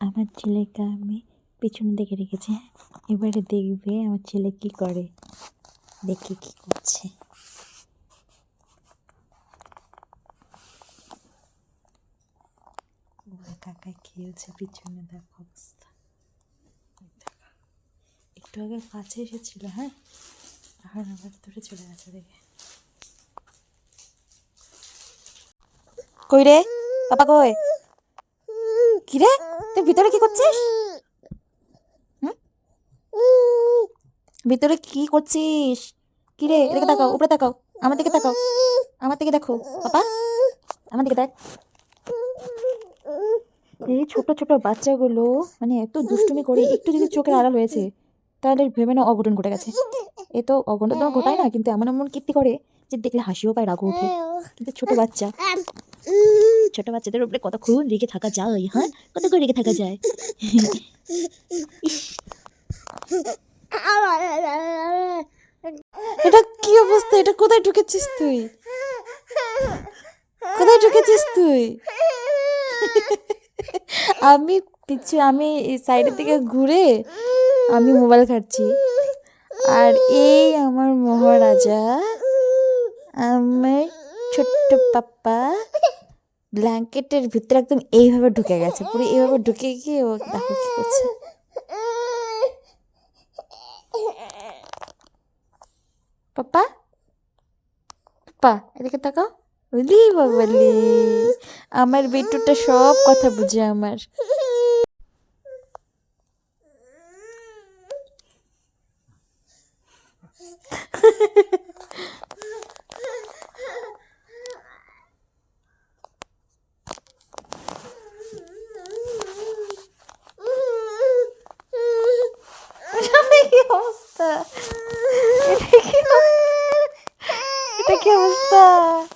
আমার ছেলেকে আমি পিছনে দিকে রেখেছি। হ্যাঁ এবারে দেখবে আমার ছেলে কি করে। দেখি কি করছে। ওরা কাকায় খেলছে পিছনে, দেখো অবস্থা। একটু আগে কাছে এসেছিল হ্যাঁ? এখন আবার দূরে চলে গেছে, দেখে। কই রে? পাপা কই? কি রে তুই ভিতরে কি করছিস? ভিতরে কি করছিস? কি রে এদিকে তাকাও, উপরে তাকাও, আমার দিকে তাকাও, আমার দিকে দেখো, পাপা, আমার দিকে দেখ। এই ছোট ছোট বাচ্চাগুলো মানে এত দুষ্টুমি করে একটু যদি চোখের আড়াল হয়েছে, তাহলে ভেবে না অঘটন ঘটে গেছে। এ তো অঘটন তো ঘটায় না, কিন্তু এমন এমন কীর্তি করে যে দেখলে হাসিও পায়, রাগও ওঠে। কিন্তু ছোট বাচ্চা ছোট বাচ্চাদের উপরে কতক্ষণ রেগে থাকা যায় হ্যাঁ? কতক্ষণ রেগে থাকা যায়? এটা কি অবস্থা? এটা কোথায় ঢুকেছিস তুই? কোথায় ঢুকেছিস তুই? আমি পিছু আমি সাইডের দিকে ঘুরে আমি মোবাইল ঘাটছি। আর এই আমার মহারাজা, আমার ছোট্ট পাপ্পা ব্ল্যাঙ্কেটের ভিতরে একদম এইভাবে ঢুকে গেছে। পুরো এইভাবে ঢুকে গিয়ে ও দেখো কি করছে। পাপা? পাপা, এদিকে তাকাও। বলি বাবালি আমার বেটুটা সব কথা বুঝে আমার। অবস্থা এটা